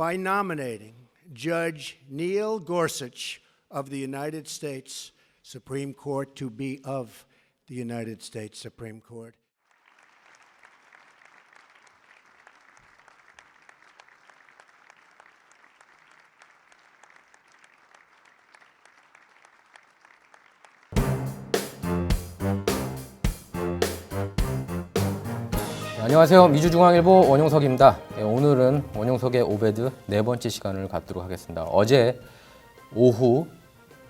by nominating Judge Neil Gorsuch of the United States Supreme Court to be of the United States Supreme Court. 안녕하세요. 미주중앙일보 원용석입니다. 네, 오늘은 원용석의 오베드 네 번째 시간을 갖도록 하겠습니다. 어제 오후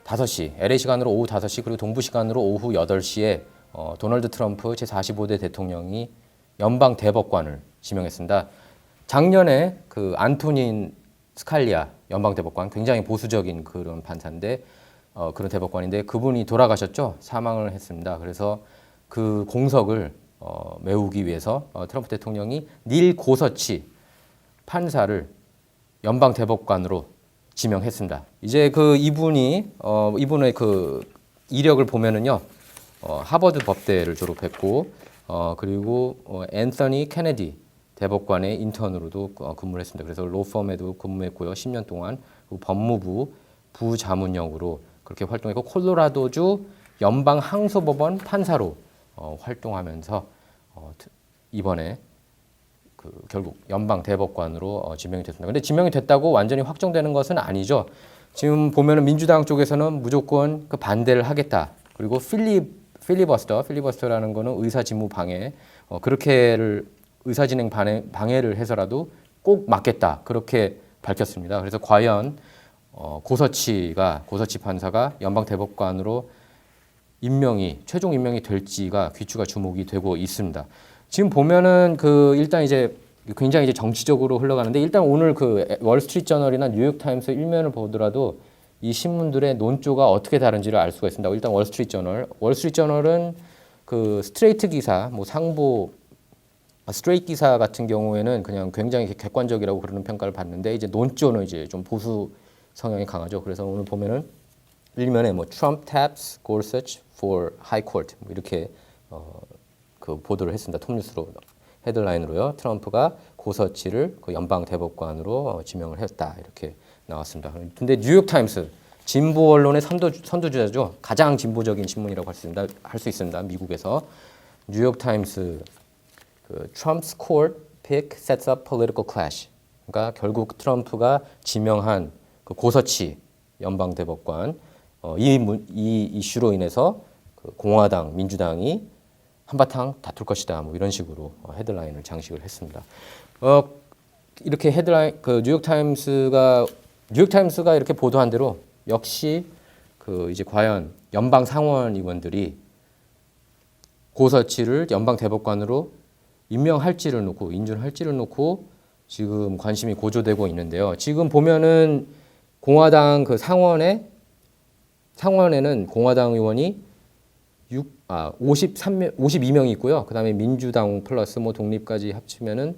5시, LA 시간으로 오후 5시 그리고 동부 시간으로 오후 8시에 어, 도널드 트럼프 제45대 대통령이 연방 대법관을 지명했습니다. 작년에 그 안토닌 스칼리아 연방 대법관 굉장히 보수적인 그런 판사인데 어, 그런 대법관인데 그분이 돌아가셨죠. 사망을 했습니다. 그래서 그 공석을 어, 메우기 위해서 어, 트럼프 대통령이 닐 고서치 판사를 연방 대법관으로 지명했습니다. 이제 그 이분이 어, 이분의 그 이력을 보면은요, 어, 하버드 법대를 졸업했고, 어, 그리고 어, 앤서니 케네디 대법관의 인턴으로도 어, 근무를 했습니다. 그래서 로펌에도 근무했고요, 10년 동안 그리고 법무부 부자문역으로 그렇게 활동했고, 콜로라도주 연방 항소법원 판사로 어, 활동하면서 어, 트- 이번에 그 결국 연방 대법관으로 어, 지명이 됐습니다. 근데 지명이 됐다고 완전히 확정되는 것은 아니죠. 지금 보면은 민주당 쪽에서는 무조건 그 반대를 하겠다. 그리고 필리 필리버스터, 필리버스터라는 거는 의사 직무 방해, 어, 그렇게를 의사 진행 방해, 방해를 해서라도 꼭 막겠다. 그렇게 밝혔습니다. 그래서 과연 어, 고서치가 고서치 판사가 연방 대법관으로 임명이 최종 임명이 될지가 귀추가 주목이 되고 있습니다. 지금 보면은 그 일단 이제 굉장히 이제 정치적으로 흘러가는데 일단 오늘 그 월스트리트 저널이나 뉴욕 타임스 일면을 보더라도 이 신문들의 논조가 어떻게 다른지를 알 수가 있습니다. 일단 월스트리트 저널, 월스트리트 저널은 그 스트레이트 기사, 뭐 상보 아, 스트레이트 기사 같은 경우에는 그냥 굉장히 객관적이라고 그러는 평가를 받는데 이제 논조는 이제 좀 보수 성향이 강하죠. 그래서 오늘 보면은 일면에 뭐 Trump taps Gorsuch for High Court 뭐 이렇게 어, 그 보도를 했습니다. 톱뉴스로 헤드라인으로요. 트럼프가 고서치를 그 연방 대법관으로 어, 지명을 했다 이렇게 나왔습니다. 근데 뉴욕 타임스 진보 언론의 선도 선두주자죠. 가장 진보적인 신문이라고 할 수 있습니다. 할 수 있습니다. 미국에서 뉴욕 타임스 그 Trump's court pick sets up political clash. 그러니까 결국 트럼프가 지명한 그 고서치 연방 대법관 어, 이, 문- 이 이슈로 인해서 그 공화당, 민주당이 한바탕 다툴 것이다. 뭐 이런 식으로 어, 헤드라인을 장식을 했습니다. 어, 이렇게 헤드라인 그 뉴욕 타임스가 뉴욕 타임스가 이렇게 보도한 대로 역시 그 이제 과연 연방 상원 의원들이 고서치를 연방 대법관으로 임명할지를 놓고 인준할지를 놓고 지금 관심이 고조되고 있는데요. 지금 보면은 공화당 그 상원에 상원에는 공화당 의원이 6, 아, 53명, 52명이 있고요. 그 다음에 민주당 플러스 뭐 독립까지 합치면은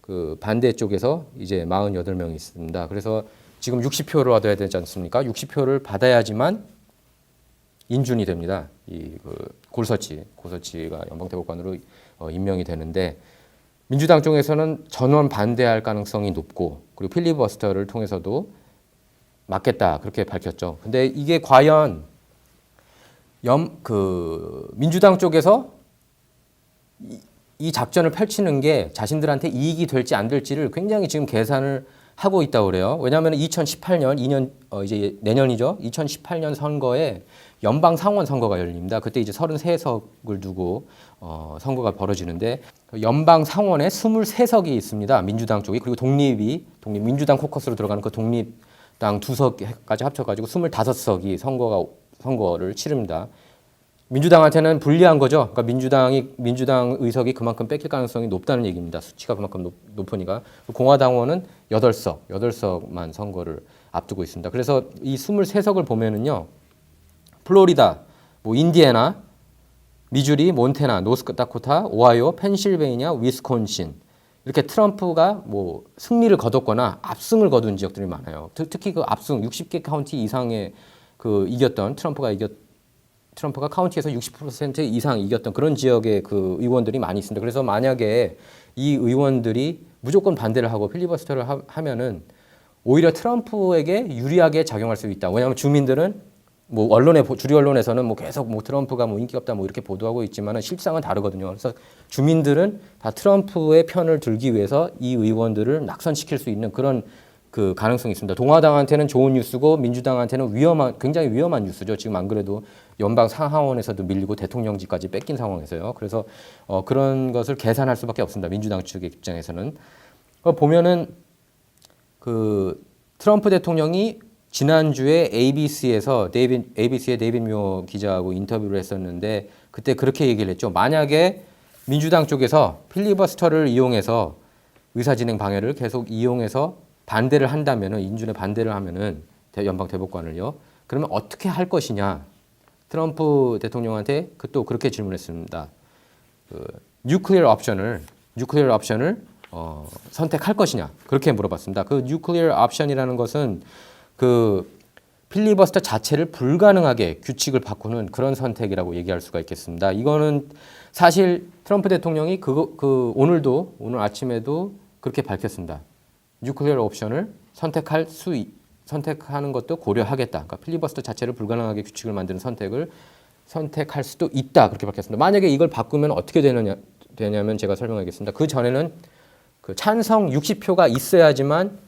그 반대 쪽에서 이제 48명이 있습니다. 그래서 지금 60표를 얻어야 되지 않습니까? 60표를 받아야지만 인준이 됩니다. 이 그 골서치, 고서치가 연방대법관으로 어, 임명이 되는데 민주당 쪽에서는 전원 반대할 가능성이 높고 그리고 필리버스터를 통해서도 막겠다 그렇게 밝혔죠. 근데 이게 과연 염 그 민주당 쪽에서 이, 이 작전을 펼치는 게 자신들한테 이익이 될지 안 될지를 굉장히 지금 계산을 하고 있다고 그래요. 왜냐하면 2018년 2년 어 이제 내년이죠. 2018년 선거에 연방 상원 선거가 열립니다. 그때 이제 33석을 두고 어 선거가 벌어지는데 연방 상원에 23석이 있습니다. 민주당 쪽이 그리고 독립이 독립 민주당 코커스로 들어가는 그 독립당 두 석까지 합쳐 가지고 25석이 선거가 선거를 치릅니다. 민주당한테는 불리한 거죠. 그러니까 민주당이 민주당 의석이 그만큼 뺏길 가능성이 높다는 얘기입니다. 수치가 그만큼 높, 높으니까 공화당원은 8석, 8석만 선거를 앞두고 있습니다. 그래서 이 23석을 보면은요. 플로리다, 뭐 인디애나, 미주리, 몬테나, 노스다코타, 오하이오, 펜실베이니아, 위스콘신 이렇게 트럼프가 뭐 승리를 거뒀거나 압승을 거둔 지역들이 많아요. 특- 특히 그 압승 60개 카운티 이상의 그 이겼던 트럼프가 이겼 트럼프가 카운티에서 60% 이상 이겼던 그런 지역의 그 의원들이 많이 있습니다. 그래서 만약에 이 의원들이 무조건 반대를 하고 필리버스터를 하, 하면은 오히려 트럼프에게 유리하게 작용할 수 있다. 왜냐하면 주민들은 뭐 언론에 보- 주류 언론에서는 뭐 계속 뭐 트럼프가 뭐 인기 없다 뭐 이렇게 보도하고 있지만은 실상은 다르거든요. 그래서 주민들은 다 트럼프의 편을 들기 위해서 이 의원들을 낙선시킬 수 있는 그런 그 가능성이 있습니다. 동아당한테는 좋은 뉴스고 민주당한테는 위험한 굉장히 위험한 뉴스죠. 지금 안 그래도 연방 상하원에서도 밀리고 대통령직까지 뺏긴 상황에서요. 그래서 어, 그런 것을 계산할 수밖에 없습니다. 민주당 측의 입장에서는 어, 보면은 그 트럼프 대통령이 지난주에 ABC에서 데이빈 ABC의 데이빈 묘 기자하고 인터뷰를 했었는데 그때 그렇게 얘기를 했죠. 만약에 민주당 쪽에서 필리버스터를 이용해서 의사진행 방해를 계속 이용해서 반대를 한다면은 인준에 반대를 하면은 대- 연방 대법관을요. 그러면 어떻게 할 것이냐? 트럼프 대통령한테 그 또 그렇게 질문했습니다. 그 뉴클리어 옵션을 뉴클리어 옵션을 어, 선택할 것이냐 그렇게 물어봤습니다. 그 뉴클리어 옵션이라는 것은 그 필리버스터 자체를 불가능하게 규칙을 바꾸는 그런 선택이라고 얘기할 수가 있겠습니다. 이거는 사실 트럼프 대통령이 그거 그 오늘도 오늘 아침에도 그렇게 밝혔습니다. 뉴클리어 옵션을 선택할 수 있- 선택하는 것도 고려하겠다. 그러니까 필리버스터 자체를 불가능하게 규칙을 만드는 선택을 선택할 수도 있다. 그렇게 밝혔습니다. 만약에 이걸 바꾸면 어떻게 되느냐 되냐면 제가 설명하겠습니다. 그 전에는 그 찬성 60표가 있어야지만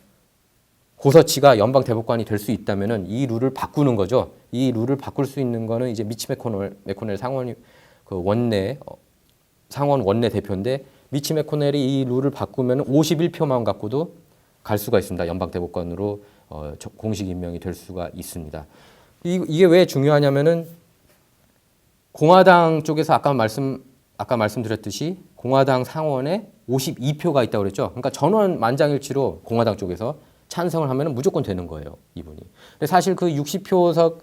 고서치가 연방 대법관이 될 수 있다면은 이 룰을 바꾸는 거죠. 이 룰을 바꿀 수 있는 거는 이제 미치 메코넬 메코넬 상원이 그 원내 어, 상원 원내 대표인데 미치 메코넬이 이 룰을 바꾸면 51표만 갖고도 갈 수가 있습니다. 연방 대법관으로 어, 저- 공식 임명이 될 수가 있습니다. 이, 이게 왜 중요하냐면은 공화당 쪽에서 아까 말씀 아까 말씀드렸듯이 공화당 상원에 52표가 있다고 그랬죠. 그러니까 전원 만장일치로 공화당 쪽에서 찬성을 하면 무조건 되는 거예요, 이분이. 근데 사실 그 60표석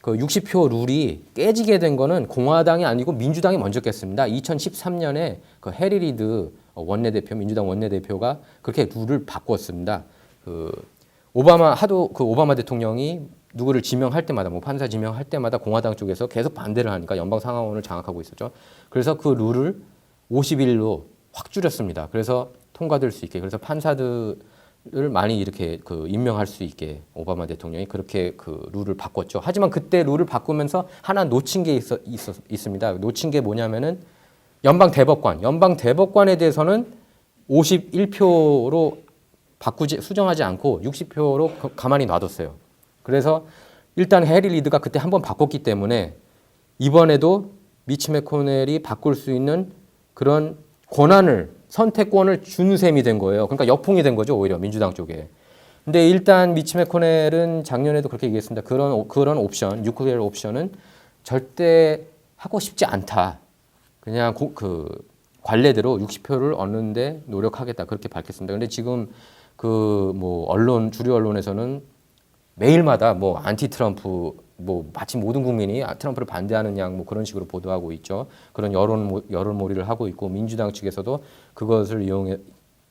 그 60표 룰이 깨지게 된 거는 공화당이 아니고 민주당이 먼저 깼습니다. 2013년에 그 해리 리드 원내대표 민주당 원내대표가 그렇게 룰을 바꿨습니다. 그 오바마 하도 그 오바마 대통령이 누구를 지명할 때마다 뭐 판사 지명할 때마다 공화당 쪽에서 계속 반대를 하니까 연방 상하원을 장악하고 있었죠. 그래서 그 룰을 50일로 확 줄였습니다. 그래서 통과될 수 있게 그래서 판사들을 많이 이렇게 그 임명할 수 있게 오바마 대통령이 그렇게 그 룰을 바꿨죠. 하지만 그때 룰을 바꾸면서 하나 놓친 게 있어, 있어, 있습니다. 놓친 게 뭐냐면은 연방 대법관, 연방 대법관에 대해서는 51표로 바꾸지 수정하지 않고 60표로 가만히 놔뒀어요. 그래서 일단 해리 리드가 그때 한 번 바꿨기 때문에 이번에도 미치 메코넬이 바꿀 수 있는 그런 권한을 선택권을 준 셈이 된 거예요. 그러니까 역풍이 된 거죠 오히려 민주당 쪽에. 근데 일단 미치 메코넬은 작년에도 그렇게 얘기했습니다. 그런 오- 그런 옵션, 뉴클리어 옵션은 절대 하고 싶지 않다. 그냥 고, 그 관례대로 60표를 얻는데 노력하겠다 그렇게 밝혔습니다. 근데 지금 그 뭐 언론 주류 언론에서는 매일마다 뭐 안티 트럼프 뭐 마치 모든 국민이 아, 트럼프를 반대하는 양 뭐 그런 식으로 보도하고 있죠. 그런 여론 모- 여론몰이를 하고 있고 민주당 측에서도 그것을 이용해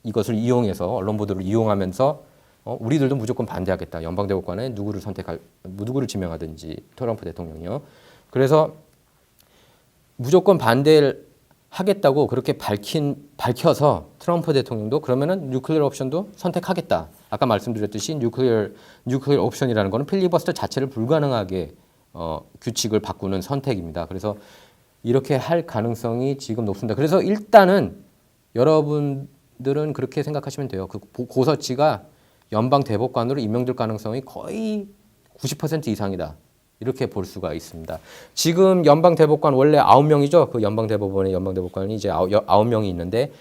이것을 이용해서 언론 보도를 이용하면서 어, 우리들도 무조건 반대하겠다. 연방 대법관에 누구를 선택할 누구를 지명하든지 트럼프 대통령이요. 그래서 무조건 반대를 하겠다고 그렇게 밝힌 밝혀서 트럼프 대통령도 그러면은 뉴클리어 옵션도 선택하겠다. 아까 말씀드렸듯이 뉴클리어 뉴클리어 옵션이라는 거는 필리버스터 자체를 불가능하게 어, 규칙을 바꾸는 선택입니다. 그래서 이렇게 할 가능성이 지금 높습니다. 그래서 일단은 여러분들은 그렇게 생각하시면 돼요. 그 고- 고서치가 연방 대법관으로 임명될 가능성이 거의 90% 이상이다. 이렇게 볼 수가 있습니다. 지금 연방 대법관 원래 9명이죠. 그 연방 대법원의 연방 대법관이 이제 9명이 있는데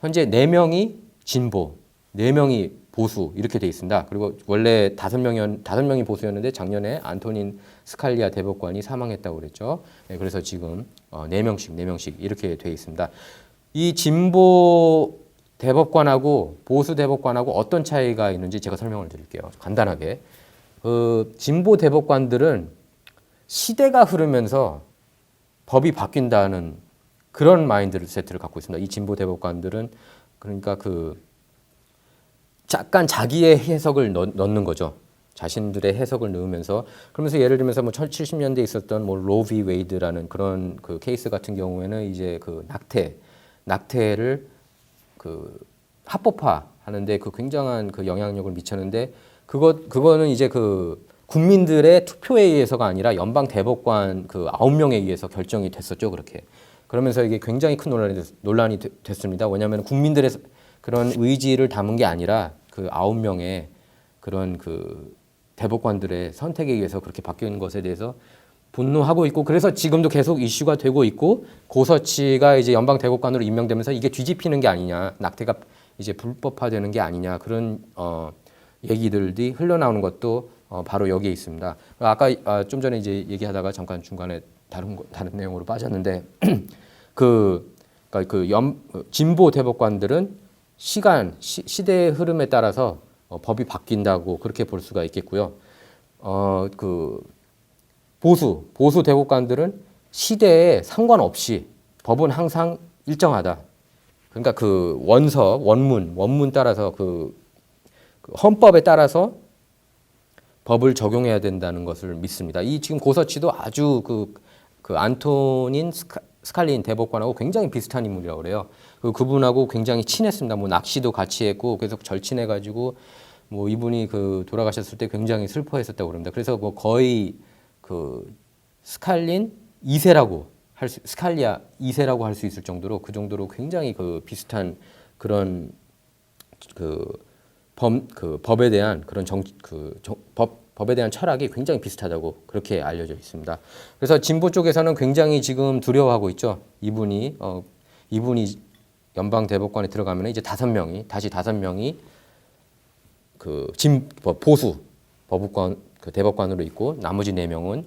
현재 4명이 진보, 4명이 보수 이렇게 돼 있습니다. 그리고 원래 5명이 5명이 보수였는데 작년에 안토닌 스칼리아 대법관이 사망했다고 그랬죠. 네, 그래서 지금 어, 4명씩 4명씩 이렇게 돼 있습니다. 이 진보 대법관하고 보수 대법관하고 어떤 차이가 있는지 제가 설명을 드릴게요. 간단하게. 그 진보 대법관들은 시대가 흐르면서 법이 바뀐다는 그런 마인드 세트를 갖고 있습니다. 이 진보 대법관들은 그러니까 그 약간 자기의 해석을 넣, 넣는 거죠. 자신들의 해석을 넣으면서 그러면서 예를 들면서 뭐 1970년대에 있었던 뭐 로비 웨이드라는 그런 그 케이스 같은 경우에는 이제 그 낙태 낙태를 그 합법화 하는데 그 굉장한 그 영향력을 미쳤는데 그것 그거는 이제 그 국민들의 투표에 의해서가 아니라 연방 대법관 그 아홉 명에 의해서 결정이 됐었죠 그렇게. 그러면서 이게 굉장히 큰 논란이, 됐, 논란이 되- 됐습니다. 왜냐하면 국민들의 그런 의지를 담은 게 아니라 그 아홉 명의 그런 그 대법관들의 선택에 의해서 그렇게 바뀌는 것에 대해서 분노하고 있고 그래서 지금도 계속 이슈가 되고 있고 고서치가 이제 연방 대법관으로 임명되면서 이게 뒤집히는 게 아니냐 낙태가 이제 불법화되는 게 아니냐 그런 어 얘기들이 흘러나오는 것도 어 바로 여기에 있습니다. 아까 아, 좀 전에 이제 얘기하다가 잠깐 중간에 다른 거, 다른 내용으로 빠졌는데 그 그러니까 그 연, 진보 대법관들은 시간 시, 시대의 흐름에 따라서 어, 법이 바뀐다고 그렇게 볼 수가 있겠고요. 어 그 보수 보수 대법관들은 시대에 상관없이 법은 항상 일정하다. 그러니까 그 원서 원문 원문 따라서 그, 그 헌법에 따라서 법을 적용해야 된다는 것을 믿습니다. 이 지금 고서치도 아주 그, 그 안토닌 스카, 스칼린 대법관하고 굉장히 비슷한 인물이라고 그래요. 그 그분하고 굉장히 친했습니다. 뭐 낚시도 같이 했고 계속 절친해 가지고 뭐 이분이 그 돌아가셨을 때 굉장히 슬퍼했었다고 그럽니다. 그래서 뭐 거의 그 스칼린 2세라고 할 수, 스칼리아 2세라고 할 수 있을 정도로 그 정도로 굉장히 그 비슷한 그런 그 법, 그 법에 대한 그런 정, 그 정, 법, 법에 대한 철학이 굉장히 비슷하다고 그렇게 알려져 있습니다. 그래서 진보 쪽에서는 굉장히 지금 두려워하고 있죠. 이분이 어, 이분이 연방 대법관에 들어가면 이제 다섯 명이 다시 다섯 명이 그 진 보수 법관 그 대법관으로 있고 나머지 네 명은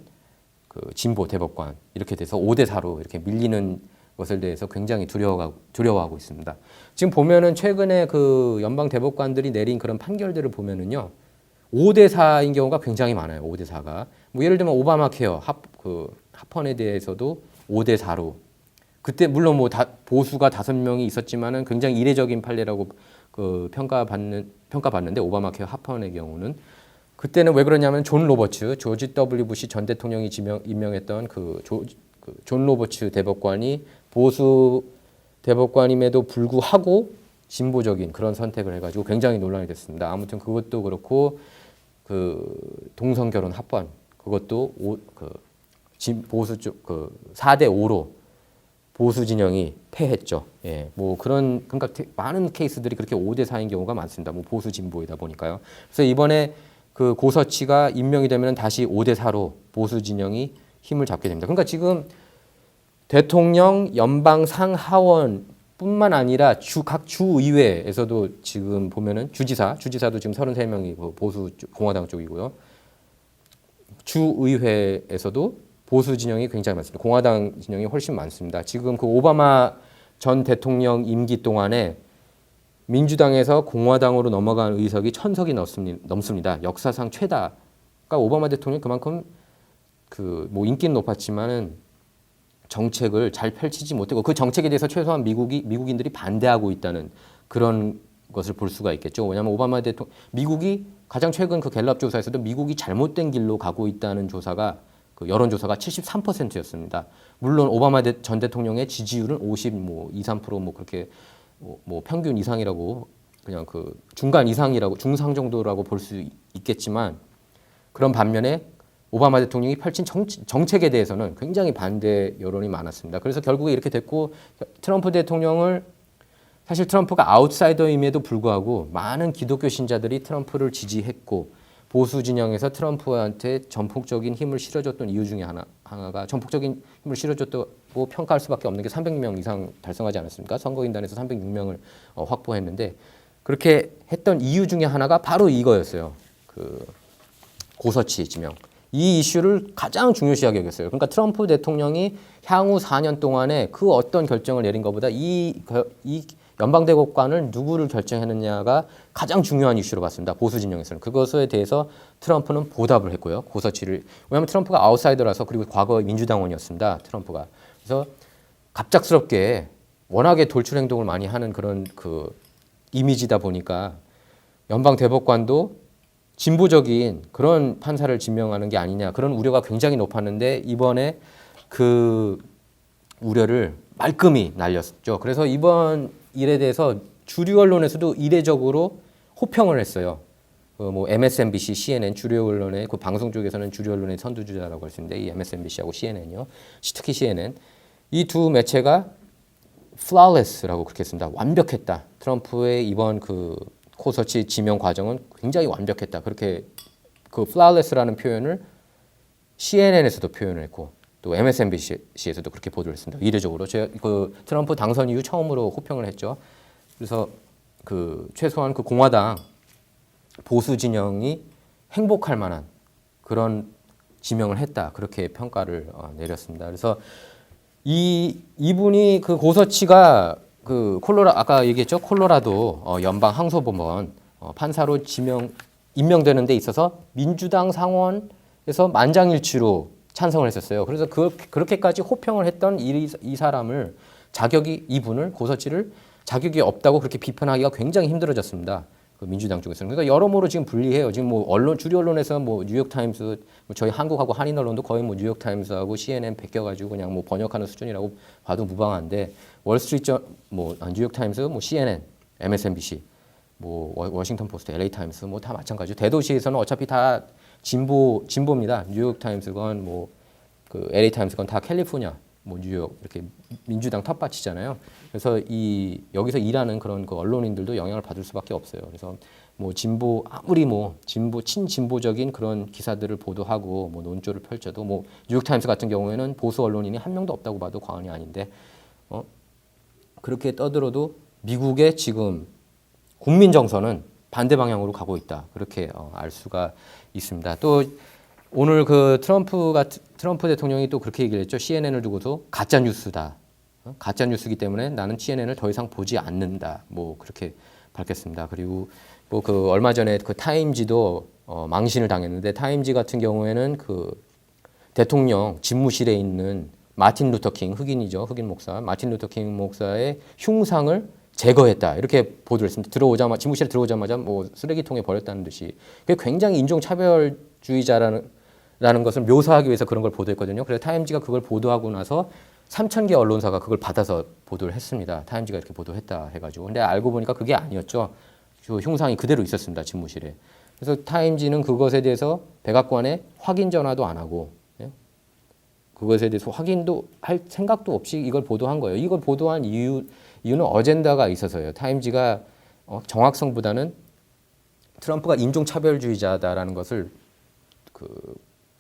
그 진보 대법관 이렇게 돼서 5대 4로 이렇게 밀리는 것에 대해서 굉장히 두려워하고, 두려워하고 있습니다. 지금 보면은 최근에 그 연방 대법관들이 내린 그런 판결들을 보면은요. 5대 4인 경우가 굉장히 많아요. 5대 4가. 뭐 예를 들면 오바마 케어 합, 그 합헌에 대해서도 5대 4로 그때 물론 뭐 다, 보수가 다섯 명이 있었지만은 굉장히 이례적인 판례라고 그 평가받는 평가받는데 오바마 케어 합헌의 경우는 그때는 왜 그러냐면 존 로버츠 조지 W 부시 전 대통령이 지명, 임명했던 그, 조, 그존 로버츠 대법관이 보수 대법관임에도 불구하고 진보적인 그런 선택을 해가지고 굉장히 논란이 됐습니다. 아무튼 그것도 그렇고 그 동성 결혼 합헌 그것도 오, 그 진, 보수 쪽그 4대 5로 보수 진영이 패했죠. 예, 뭐 그런 그러니까 태- 많은 케이스들이 그렇게 5대 4인 경우가 많습니다. 뭐 보수 진보이다 보니까요. 그래서 이번에 그 고서치가 임명이 되면 다시 5대 4로 보수 진영이 힘을 잡게 됩니다. 그러니까 지금 대통령, 연방 상하원 뿐만 아니라 주 각 주의회에서도 지금 보면은 주지사, 주지사도 지금 33명이 고 보수 쪽, 공화당 쪽이고요. 주의회에서도 보수 진영이 굉장히 많습니다. 공화당 진영이 훨씬 많습니다. 지금 그 오바마 전 대통령 임기 동안에 민주당에서 공화당으로 넘어간 의석이 천석이 넘습니다. 역사상 최다. 그러니까 오바마 대통령 이 그만큼 그 뭐 인기는 높았지만은 정책을 잘 펼치지 못하고 그 정책에 대해서 최소한 미국이 미국인들이 반대하고 있다는 그런 것을 볼 수가 있겠죠. 왜냐하면 오바마 대통령 미국이 가장 최근 그 갤럽 조사에서도 미국이 잘못된 길로 가고 있다는 조사가 그 여론 조사가 73%였습니다. 물론 오바마 대- 전 대통령의 지지율은 50, 뭐 2, 3%뭐 그렇게 뭐, 뭐 평균 이상이라고 그냥 그 중간 이상이라고 중상 정도라고 볼 수 있겠지만 그런 반면에 오바마 대통령이 펼친 정, 정책에 대해서는 굉장히 반대 여론이 많았습니다. 그래서 결국에 이렇게 됐고 트럼프 대통령을 사실 트럼프가 아웃사이더임에도 불구하고 많은 기독교 신자들이 트럼프를 지지했고 보수 진영에서 트럼프한테 전폭적인 힘을 실어줬던 이유 중에 하나, 하나가 전폭적인 힘을 실어줬다고 평가할 수밖에 없는 게 300명 이상 달성하지 않았습니까? 선거인단에서 306명을 어, 확보했는데 그렇게 했던 이유 중에 하나가 바로 이거였어요. 그 고서치 지명. 이 이슈를 가장 중요시하게 여겼어요. 그러니까 트럼프 대통령이 향후 4년 동안에 그 어떤 결정을 내린 것보다 이, 거- 이 연방대법관을 누구를 결정했느냐가 가장 중요한 이슈로 봤습니다. 보수 진영에서는. 그것에 대해서 트럼프는 보답을 했고요. 고서치를. 왜냐하면 트럼프가 아웃사이더라서 그리고 과거 민주당원이었습니다. 트럼프가. 그래서 갑작스럽게 워낙에 돌출 행동을 많이 하는 그런 그 이미지다 보니까 연방 대법관도 진보적인 그런 판사를 지명하는 게 아니냐 그런 우려가 굉장히 높았는데 이번에 그 우려를 말끔히 날렸죠. 그래서 이번 일에 대해서 주류 언론에서도 이례적으로 호평을 했어요. 그 뭐 MSNBC, CNN 주류 언론의 그 방송 쪽에서는 주류 언론의 선두주자라고 할 수 있는데 이 MSNBC하고 CNN요. 특히 CNN 이 두 매체가 flawless라고 그렇게 씁니다. 완벽했다. 트럼프의 이번 그 코서치 지명 과정은 굉장히 완벽했다. 그렇게 그 flawless라는 표현을 CNN에서도 표현을 했고 또 MSNBC에서도 그렇게 보도를 했습니다. 이례적으로 제가 그 트럼프 당선 이후 처음으로 호평을 했죠. 그래서 그 최소한 그 공화당 보수 진영이 행복할 만한 그런 지명을 했다 그렇게 평가를 어, 내렸습니다. 그래서 이 이분이 그 고서치가 그 콜로라 아까 얘기했죠 콜로라도 어, 연방 항소법원 어, 판사로 지명 임명되는 데 있어서 민주당 상원에서 만장일치로 찬성을 했었어요. 그래서 그 그렇게까지 호평을 했던 이, 이 사람을 자격이 이분을 고서치를 자격이 없다고 그렇게 비판하기가 굉장히 힘들어졌습니다. 그 민주당 쪽에서는 그러니까 여러모로 지금 불리해요. 지금 뭐 언론 주류 언론에서 뭐 뉴욕 타임스 뭐 저희 한국하고 한인 언론도 거의 뭐 뉴욕 타임스하고 CNN 베껴 가지고 그냥 뭐 번역하는 수준이라고 봐도 무방한데 월스트리트 뭐 아, 뉴욕 타임스 뭐 CNN, MSNBC 뭐 워- 워싱턴 포스트, LA 타임스 뭐 다 마찬가지죠. 대도시에서는 어차피 다 진보 진보입니다. 뉴욕 타임스건 뭐 그 LA 타임스건 다 캘리포니아, 뭐 뉴욕 이렇게 민주당 텃밭이잖아요. 그래서 이 여기서 일하는 그런 그 언론인들도 영향을 받을 수밖에 없어요. 그래서 뭐 진보 아무리 뭐 진보 친진보적인 그런 기사들을 보도하고 뭐 논조를 펼쳐도 뭐 뉴욕 타임스 같은 경우에는 보수 언론인이 한 명도 없다고 봐도 과언이 아닌데 어 그렇게 떠들어도 미국의 지금 국민 정서는 반대 방향으로 가고 있다. 그렇게 어, 알 수가 있습니다. 또 오늘 그 트럼프가 트럼프 대통령이 또 그렇게 얘기를 했죠. CNN을 두고도 가짜 뉴스다. 어? 가짜 뉴스기 때문에 나는 CNN을 더 이상 보지 않는다. 뭐 그렇게 밝혔습니다. 그리고 뭐 그 얼마 전에 그 타임지도 어, 망신을 당했는데 타임지 같은 경우에는 그 대통령 집무실에 있는 마틴 루터 킹 흑인이죠 흑인 목사 마틴 루터 킹 목사의 흉상을 제거했다 이렇게 보도를 했습니다. 들어오자마자 집무실에 들어오자마자 뭐 쓰레기통에 버렸다는 듯이 굉장히 인종 차별주의자라는 라는 것을 묘사하기 위해서 그런 걸 보도했거든요. 그래서 타임지가 그걸 보도하고 나서 3천 개 언론사가 그걸 받아서 보도를 했습니다. 타임지가 이렇게 보도했다 해가지고 근데 알고 보니까 그게 아니었죠. 그 흉상이 그대로 있었습니다. 집무실에. 그래서 타임지는 그것에 대해서 백악관에 확인 전화도 안 하고 예? 그것에 대해서 확인도 할 생각도 없이 이걸 보도한 거예요. 이걸 보도한 이유 이유는 어젠다가 있어서요. 타임지가 어, 정확성보다는 트럼프가 인종차별주의자다라는 것을 그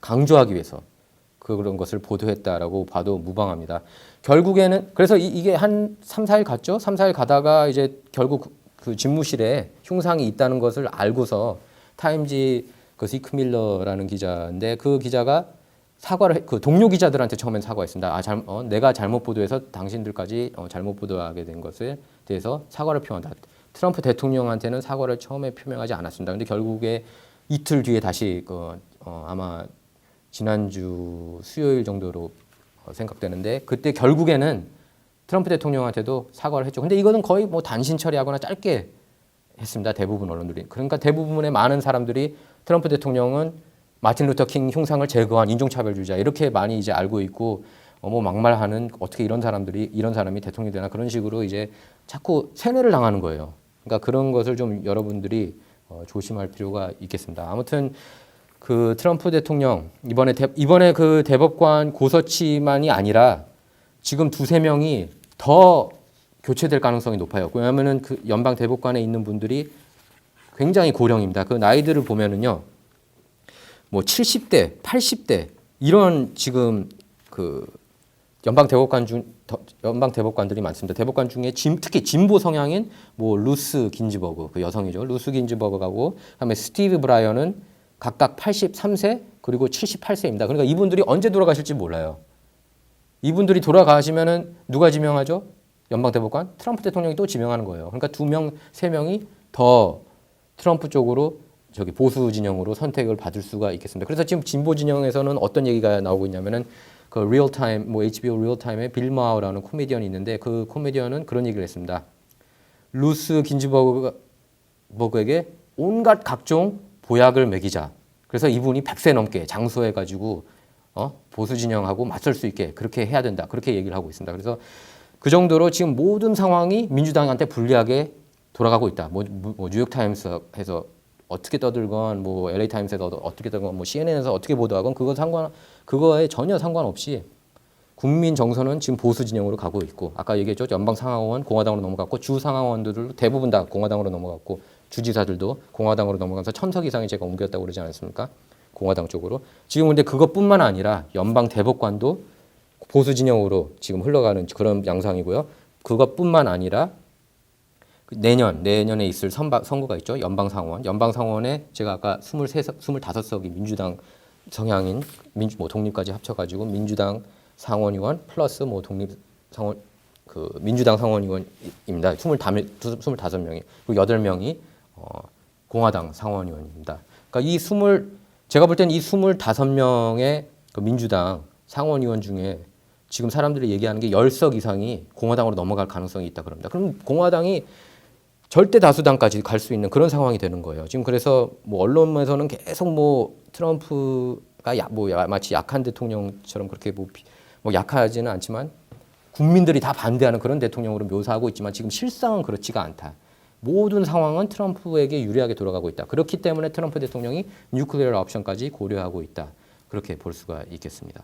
강조하기 위해서 그런 것을 보도했다라고 봐도 무방합니다. 결국에는 그래서 이, 이게 한 3, 4일 갔죠. 3, 4일 가다가 이제 결국 그- 그 집무실에 흉상이 있다는 것을 알고서 타임지 그 시크 밀러라는 기자인데 그 기자가 사과를 해- 그 동료 기자들한테 처음엔 사과했습니다. 아, 잘, 어, 내가 잘못 보도해서 당신들까지 어, 잘못 보도하게 된 것에 대해서 사과를 표한다. 트럼프 대통령한테는 사과를 처음에 표명하지 않았습니다. 근데 결국에 이틀 뒤에 다시 그, 어, 아마 지난주 수요일 정도로 어, 생각되는데 그때 결국에는 트럼프 대통령한테도 사과를 했죠. 근데 이거는 거의 뭐 단신 처리하거나 짧게 했습니다. 대부분 언론들이. 그러니까 대부분의 많은 사람들이 트럼프 대통령은 마틴 루터 킹 흉상을 제거한 인종차별주의자 이렇게 많이 이제 알고 있고 어, 뭐 막말하는 어떻게 이런 사람들이 이런 사람이 대통령이 되나 그런 식으로 이제 자꾸 세뇌를 당하는 거예요. 그러니까 그런 것을 좀 여러분들이 어, 조심할 필요가 있겠습니다. 아무튼 그 트럼프 대통령 이번에 대, 이번에 그 대법관 고서치만이 아니라 지금 두세 명이 더 교체될 가능성이 높아요. 왜냐하면은 그 연방 대법관에 있는 분들이 굉장히 고령입니다. 그 나이들을 보면은요, 뭐 70대, 80대 이런 지금 그 연방 대법관 중 더- 연방 대법관들이 많습니다. 대법관 중에 진- 특히 진보 성향인 뭐 루스 긴즈버그 그 여성이죠. 루스 긴즈버그하고 그다음에 스티브 브라이언은 각각 83세 그리고 78세입니다. 그러니까 이분들이 언제 돌아가실지 몰라요. 이분들이 돌아가시면은 누가 지명하죠? 연방 대법관 트럼프 대통령이 또 지명하는 거예요. 그러니까 두 명, 세 명이 더 트럼프 쪽으로 저기 보수 진영으로 선택을 받을 수가 있겠습니다. 그래서 지금 진보 진영에서는 어떤 얘기가 나오고 있냐면은 그 리얼타임 뭐 HBO 리얼타임에 빌 마우라는 코미디언이 있는데 그 코미디언은 그런 얘기를 했습니다. 루스 긴즈버그에게 온갖 각종 보약을 먹이자. 그래서 이분이 100세 넘게 장수해 가지고 어? 보수 진영하고 맞설 수 있게 그렇게 해야 된다. 그렇게 얘기를 하고 있습니다. 그래서 그 정도로 지금 모든 상황이 민주당한테 불리하게 돌아가고 있다. 뭐, 뭐, 뭐 뉴욕 타임스에서 어떻게 떠들건 뭐 LA 타임스에서 어떻게 떠들건 뭐 CNN에서 어떻게 보도하건 그거 상관 그거에 전혀 상관없이 국민 정서는 지금 보수 진영으로 가고 있고 아까 얘기했죠 연방 상하원 공화당으로 넘어갔고 주 상하원들도 대부분 다 공화당으로 넘어갔고 주지사들도 공화당으로 넘어가면서 천석 이상이 제가 옮겼다고 그러지 않았습니까? 공화당 쪽으로 지금 근데 그것뿐만 아니라 연방 대법관도 보수 진영으로 지금 흘러가는 그런 양상이고요. 그것뿐만 아니라 그 내년 내년에 있을 선바, 선거가 있죠. 연방 상원. 연방 상원에 제가 아까 23 25석이 민주당 성향인 민주 뭐 독립까지 합쳐 가지고 민주당 상원 의원 플러스 뭐 독립 상원 그 민주당 상원 의원입니다. 25 25명이 그리고 8명이 어 공화당 상원 의원입니다. 그러니까 이 20, 제가 볼 때는 이 25명의 그 민주당 상원 의원 중에 지금 사람들이 얘기하는 게 10석 이상이 공화당으로 넘어갈 가능성이 있다 그럽니다. 그럼 공화당이 절대 다수당까지 갈 수 있는 그런 상황이 되는 거예요. 지금 그래서 뭐 언론에서는 계속 뭐 트럼프가 야, 뭐 야- 마치 약한 대통령처럼 그렇게 뭐, 비- 뭐 약하지는 않지만 국민들이 다 반대하는 그런 대통령으로 묘사하고 있지만 지금 실상은 그렇지가 않다. 모든 상황은 트럼프에게 유리하게 돌아가고 있다. 그렇기 때문에 트럼프 대통령이 뉴클리어 옵션까지 고려하고 있다. 그렇게 볼 수가 있겠습니다.